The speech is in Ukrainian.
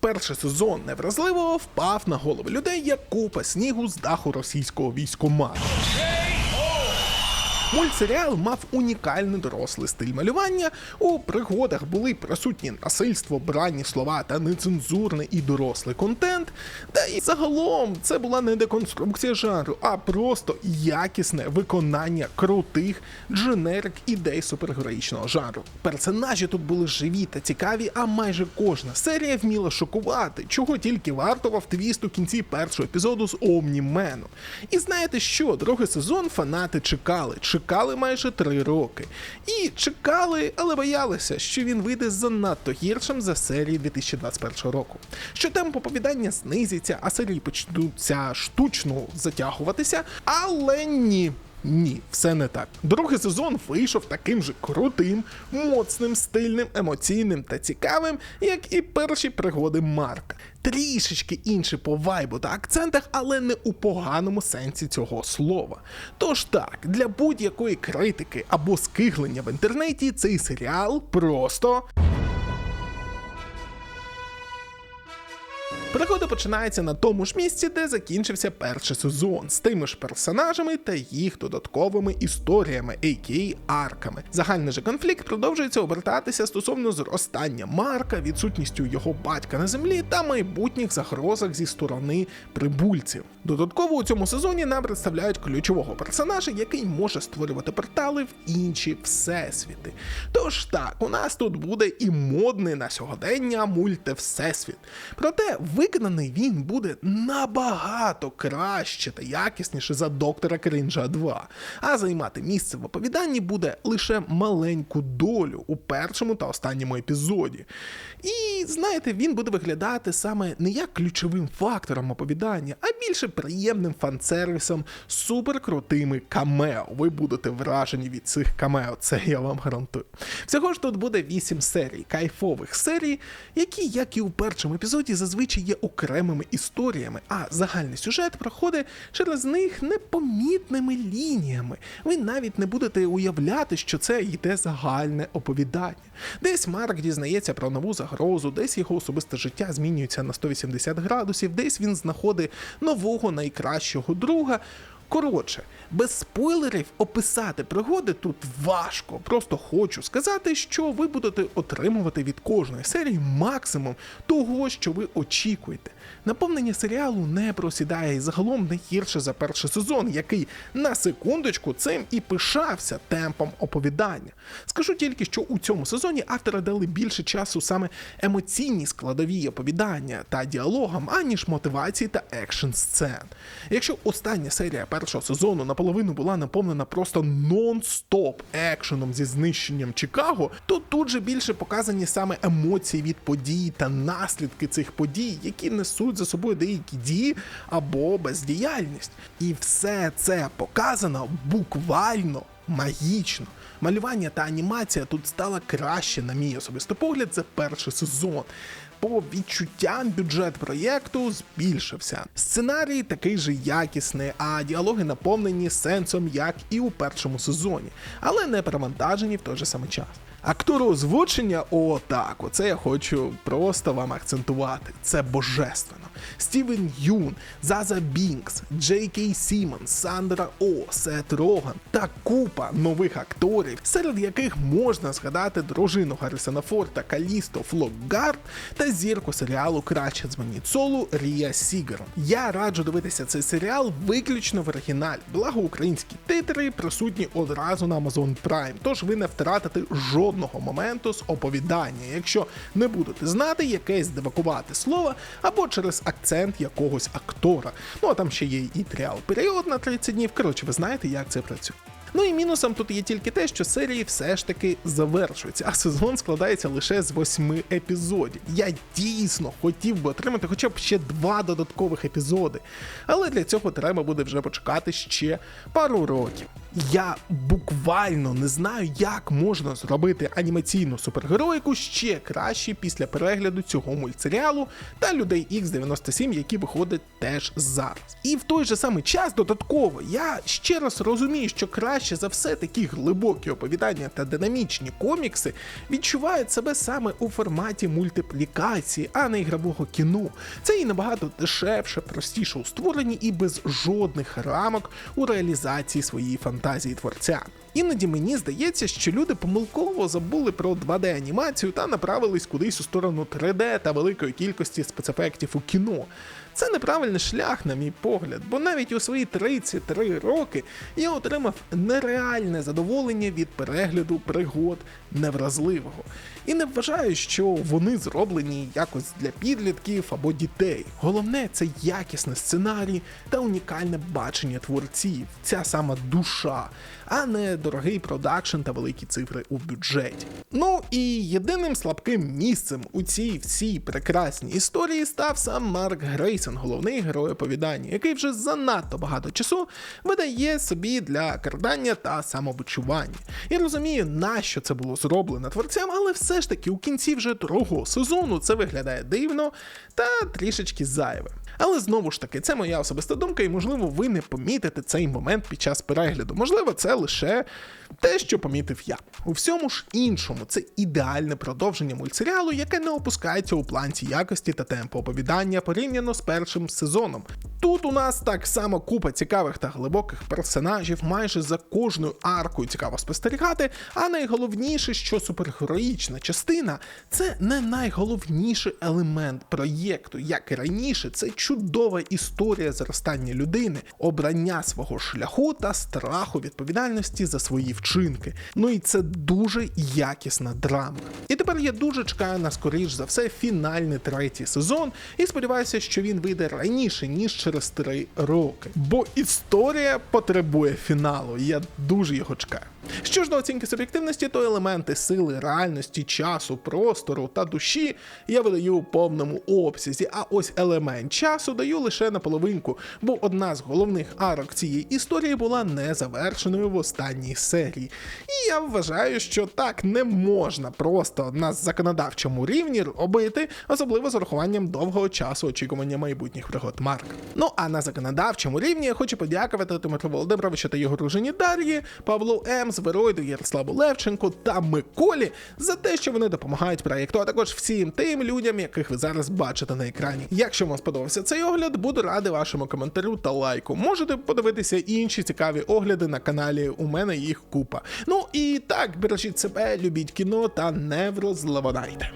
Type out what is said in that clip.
Перший сезон невразливо впав на голови людей як купа снігу з даху російського військомату. Мультсеріал мав унікальний дорослий стиль малювання. У пригодах були присутні насильство, бранні слова та нецензурний і дорослий контент. Та і загалом це була не деконструкція жанру, а просто якісне виконання крутих дженерик ідей супергероїчного жанру. Персонажі тут були живі та цікаві, а майже кожна серія вміла шокувати, чого тільки вартував твіст у кінці першого епізоду з Омніменом. І знаєте що, другий сезон фанати чекали, чекали майже три роки. І чекали, але боялися, що він вийде занадто гіршим за серії 2021 року. Що темп оповідання знизиться, а серії почнуться штучно затягуватися, але ні. Ні, все не так. Другий сезон вийшов таким же крутим, моцним, стильним, емоційним та цікавим, як і перші пригоди Марка. Трішечки інші по вайбу та акцентах, але не у поганому сенсі цього слова. Тож так, для будь-якої критики або скиглення в інтернеті цей серіал просто. Пригода починається на тому ж місці, де закінчився перший сезон, з тими ж персонажами та їх додатковими історіями, а.к.а. арками. Загальний же конфлікт продовжується обертатися стосовно зростання Марка, відсутністю його батька на землі та майбутніх загрозах зі сторони прибульців. Додатково у цьому сезоні нам представляють ключового персонажа, який може створювати портали в інші всесвіти. Тож так, у нас тут буде і модний на сьогодення мульти-всесвіт. Проте виконаний він буде набагато краще та якісніше за доктора Крінжа 2, а займати місце в оповіданні буде лише маленьку долю у першому та останньому епізоді. І знаєте, він буде виглядати саме не як ключовим фактором оповідання, а більше приємним фан-сервісом суперкрутими камео. Ви будете вражені від цих камео, це я вам гарантую. Всього ж тут буде 8 серій, кайфових серій, які, як і у першому епізоді, зазвичай є окремими історіями, а загальний сюжет проходить через них непомітними лініями. Ви навіть не будете уявляти, що це йде загальне оповідання. Десь Марк дізнається про нову загрозу, десь його особисте життя змінюється на 180 градусів, десь він знаходить нового найкращого друга. Коротше, без спойлерів описати пригоди тут важко. Просто хочу сказати, що ви будете отримувати від кожної серії максимум того, що ви очікуєте. Наповнення серіалу не просідає і загалом не гірше за перший сезон, який на секундочку цим і пишався темпом оповідання. Скажу тільки, що у цьому сезоні автори дали більше часу саме емоційній складовій оповідання та діалогам, аніж мотивації та екшн сцен. Якщо остання серія першого сезону наполовину була наповнена просто нон-стоп екшеном зі знищенням Чикаго, то тут же більше показані саме емоції від подій та наслідки цих подій, які несуть за собою деякі дії або бездіяльність. І все це показано буквально магічно. Малювання та анімація тут стала краще, на мій особистий погляд, за перший сезон. По відчуттям бюджет проєкту збільшився. Сценарій такий же якісний, а діалоги наповнені сенсом, як і у першому сезоні, але не перевантажені в той же самий час. Актору озвучення, о так, оце я хочу просто вам акцентувати. Це божественно. Стівен Юн, Заза Бінкс, Джей Кей Сімонс, Сандра О, Сет Роган та купа нових акторів, серед яких можна згадати дружину Гаррісона Форта Калісто Флокгард та зірку серіалу Краще дзвоніть солу Рія Сігер. Я раджу дивитися цей серіал виключно в оригіналі. Благо українські титри присутні одразу на Amazon Prime, тож ви не втратите жодного моменту з оповідання, якщо не будете знати якесь девакувати слово або через акцент якогось актора. Ну а там ще є і тріал період на 30 днів. Коротше, ви знаєте, як це працює. Ну і мінусом тут є тільки те, що серії все ж таки завершуються, а сезон складається лише з восьми епізодів. Я дійсно хотів би отримати хоча б ще два додаткових епізоди, але для цього треба буде вже почекати ще пару років. Я буквально не знаю, як можна зробити анімаційну супергероїку ще краще після перегляду цього мультсеріалу та людей X97, які виходять теж зараз. І в той же самий час додатково я ще раз розумію, що краще за все такі глибокі оповідання та динамічні комікси відчувають себе саме у форматі мультиплікації, а не ігрового кіно. Це і набагато дешевше, простіше у створенні і без жодних рамок у реалізації своєї фантазії творця. Іноді мені здається, що люди помилково забули про 2D-анімацію та направились кудись у сторону 3D та великої кількості спецефектів у кіно. Це неправильний шлях, на мій погляд, бо навіть у свої 33 роки я отримав нереальне задоволення від перегляду пригод невразливого. І не вважаю, що вони зроблені якось для підлітків або дітей. Головне це якісний сценарій та унікальне бачення творців, ця сама душа, а не дорогий продакшн та великі цифри у бюджеті. Ну і єдиним слабким місцем у цій всій прекрасній історії став сам Марк Грейсон, головний герой оповідання, який вже занадто багато часу видає собі для крадання та самобичування. І розумію, нащо це було зроблено творцям, але все ж таки у кінці вже другого сезону це виглядає дивно та трішечки зайве. Але знову ж таки, це моя особиста думка, і можливо, ви не помітите цей момент під час перегляду. Можливо, це лише те, що помітив я. У всьому ж іншому, це ідеальне продовження мультсеріалу, яке не опускається у планці якості та темпу оповідання порівняно з першим сезоном. Тут у нас так само купа цікавих та глибоких персонажів, майже за кожною аркою цікаво спостерігати. А найголовніше, що супергероїчна частина це не найголовніший елемент проєкту, як і раніше, це чудова історія зростання людини, обрання свого шляху та страху відповідальності за свої вчинки. Ну і це дуже якісна драма. І тепер я дуже чекаю на скоріш за все фінальний третій сезон і сподіваюся, що він вийде раніше ніж через три роки. Бо історія потребує фіналу. і Я дуже його чекаю. Що ж до оцінки суб'єктивності, то елементи сили, реальності, часу, простору та душі я видаю у повному обсязі. А ось елемент часу даю лише на половинку, бо одна з головних арок цієї історії була не завершеною в останній серії. І я вважаю, що так не можна просто на законодавчому рівні робити, особливо з урахуванням довгого часу очікування майбутніх пригод Марка. Ну а на законодавчому рівні я хочу подякувати Дмитру Володимировичу та його дружині Дар'ї, Павлу М. Зверойду, Ярославу Левченку та Миколі за те, що вони допомагають проєкту, а також всім тим людям, яких ви зараз бачите на екрані. Якщо вам сподобався цей огляд, буду радий вашому коментарю та лайку. Можете подивитися інші цікаві огляди на каналі. У мене їх купа. Ну і так, бережіть себе, любіть кіно та не розлаванайте.